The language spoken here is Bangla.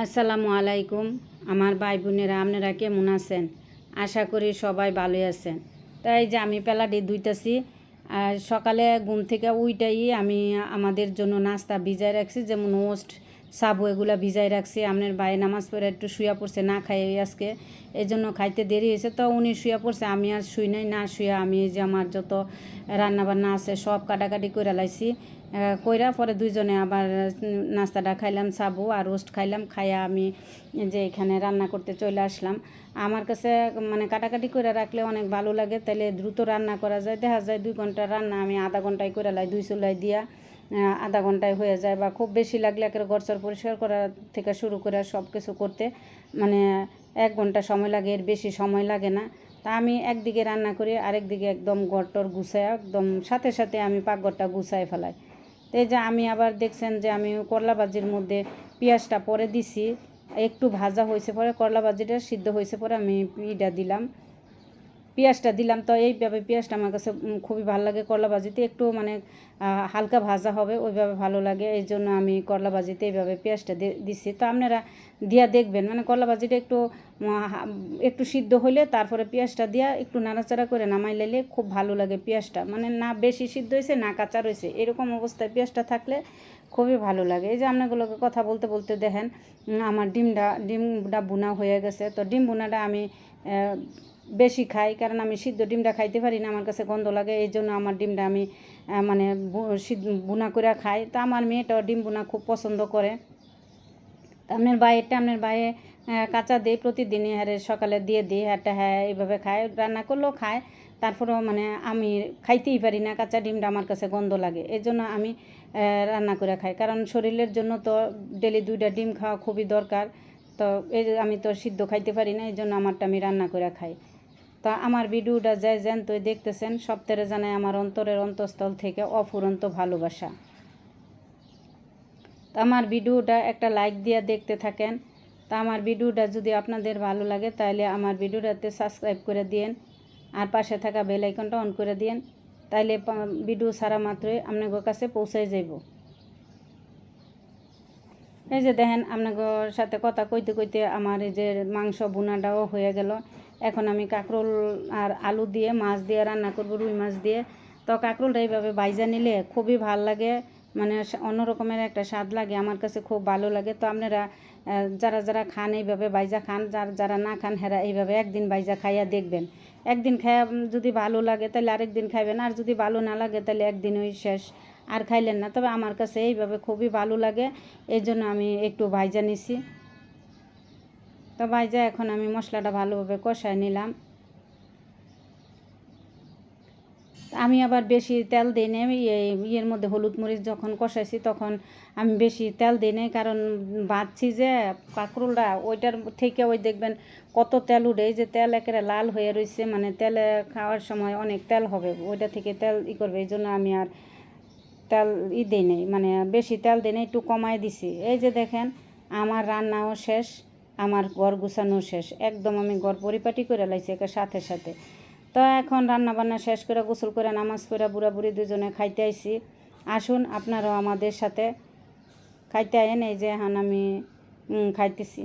আসসালামু আলাইকুম। আমার ভাই বোনেরা, আপনারা কেমন আছেন? আশা করি সবাই ভালোই আছেন। তাই যে আমি পেলাডি দুইটাছি আর সকালে ঘুম থেকে উইটাই আমি আমাদের জন্য নাস্তা ভিজাই রাখছি, যেমন ওস্ট, সাবু এগুলা ভিজাই রাখছি। আপনার ভাই নামাজ পড়ে একটু শুয়া পড়ছে, না খাই আজকে এই জন্য খাইতে দেরি হয়েছে। তো উনি শুয়া পড়ছে, আমি আর শুই নাই, না শুয়া আমি যে আমার যত রান্নাবান্না আছে সব কাটাকাটি করে লাইছি। কইরা পরে দুইজনে আবার নাস্তাটা খাইলাম, সাবু আর রোস্ট খাইলাম, খাইয়া আমি যে এখানে রান্না করতে চলে আসলাম। আমার কাছে মানে কাটাকাটি করে রাখলে অনেক ভালো লাগে তাহলে দ্রুত রান্না করা যায়। দেখা যায় দুই ঘণ্টা রান্না আমি আধা ঘন্টায় করে লাই, দুই চুলাই দিয়া আধা ঘন্টায় হয়ে যায় বা খুব বেশি লাগলে একের ঘরচর পরিষ্কার করা থেকে শুরু করে সব কিছু করতে মানে এক ঘণ্টা সময় লাগে, এর বেশি সময় লাগে না। তা আমি একদিকে রান্না করি, আরেকদিকে একদম ঘরটর গুছায়, একদম সাথে সাথে আমি পাকঘরটা গুছায় ফেলাই। তো এই যে আমি আবার দেখছেন যে আমি করলা ভাজির মধ্যে পেঁয়াজটা পরে দিছি, একটু ভাজা হয়েছে পরে করলা ভাজিটা সিদ্ধ হয়েছে পরে আমি ইটা দিলাম। পেঁয়াজটা দিলাম। তো এইভাবে পেঁয়াজটা আমার কাছে খুবই ভালো লাগে। করলা ভাজিতে একটু মানে হালকা ভাজা হবে, ওইভাবে ভালো লাগে। এই জন্য আমি করলা ভাজিতে এইভাবে পেঁয়াজটা দি- দিছি। তো আপনারা দিয়া দেখবেন। মানে করলা ভাজিটা একটু একটু সিদ্ধ হলে তারপরে পেঁয়াজটা দিয়া একটু নাড়াচাড়া করে নামাই লাইলে খুব ভালো লাগে পেঁয়াজটা। মানে না বেশি সিদ্ধ হয়েছে না কাঁচা রয়েছে এরকম অবস্থায় পেঁয়াজটা থাকলে খুবই ভালো লাগে। এই যে আপনাগুলোকে কথা বলতে বলতে দেখেন আমার ডিমটা ডিমটা বোনা হয়ে গেছে। তো ডিম বোনাটা আমি বেশি খাই, কারণ আমি সিদ্ধ ডিমটা খাইতে পারি না, আমার কাছে গন্ধ লাগে, এই জন্য আমার ডিমটা আমি মানে বুনা করে খাই। তা আমার মেয়েটাও ডিম বুনা খুব পছন্দ করে। আপনার বাইরেটা আপনার বাইরে কাঁচা দিই প্রতিদিনই হারে সকালে দিয়ে দিই একটা হ্যাঁ এইভাবে খায় রান্না করলেও খায়। তারপরেও মানে আমি খাইতেই পারি না, কাঁচা ডিমটা আমার কাছে গন্ধ লাগে, এই জন্য আমি রান্না করে খাই। কারণ শরীরের জন্য তো ডেলি দুইটা ডিম খাওয়া খুবই দরকার। তো এই আমি তো সিদ্ধ খাইতে পারি না, এই জন্য আমারটা আমি রান্না করে খাই। তা আমার ভিডিওটা যাই যান তো দেখতেছেন সপ্তাহে জানায় আমার অন্তরের অন্তঃস্থল থেকে অফুরন্ত ভালোবাসা। তা আমার ভিডিওটা একটা লাইক দিয়ে দেখতে থাকেন। তা আমার ভিডিওটা যদি আপনাদের ভালো লাগে তাহলে আমার ভিডিওটাতে সাবস্ক্রাইব করে দিন আর পাশে থাকা বেল আইকনটা অন করে দিন তাইলে ভিডিও সারা মাত্রই আপনাদের কাছে পৌঁছায় যাব এই যে দেখেন আপনাদের সাথে কথা কইতে কইতে আমার এই যে মাংস বোনাটাও হয়ে গেল। এখন আমি কাঁকরোল আর আলু দিয়ে, মাছ দিয়ে রান্না করব, রুই মাছ দিয়ে। তো কাঁকরোলটা এইভাবে বাইজা নিলে খুবই ভালো লাগে। মানে সা- অন্যরকমের একটা স্বাদ লাগে, আমার কাছে খুব ভালো লাগে। তো আপনারা যারা যারা খান এইভাবে বাইজা খান, যার যারা না খান, হেরা এইভাবে একদিন বাইজা খাইয়া দেখবেন। একদিন খাইয়া যদি ভালো লাগে তাহলে আরেকদিন খাইবেন, আর যদি ভালো না লাগে তাহলে একদিন ওই শেষ। আর খাইলেন না, তবে আমার কাছে এইভাবে খুবই ভালো লাগে এই জন্য আমি একটু ভাইজা নিছি। তো ভাই ভাইজা এখন আমি মশলাটা ভালোভাবে কষায় নিলাম। আমি আবার বেশি তেল দিই না ইয়ে- ইয়ের মধ্যে হলুদ মরিচ যখন কষাইছি তখন আমি বেশি তেল দিই নাই, কারণ বাঁধছি যে কাঁকরোলটা ওইটার থেকে ওই দেখবেন কত তেল উঠে যে তেল একেবারে লাল হয়ে রয়েছে মানে তেলে খাওয়ার সময় অনেক তেল হবে, ওইটা থেকে তেল ই করবে, এই জন্য আমি আর তেল ই দিই মানে বেশি তেল দিই একটু কমাই দিছি। এই যে দেখেন, আমার রান্নাও শেষ। আমার ঘর গুছানো শেষ। একদম আমি ঘর পরিপাটি করে লাইছি একে সাথে সাথে। তো এখন রান্না বান্না শেষ করে গোসল করে, নামাজ পড়ে বুড়া বুড়ি দুজনে খাইতে আইসি আসুন, আপনারাও আমাদের সাথে খাইতে আইন। এই যে এখন আমি খাইতেছি।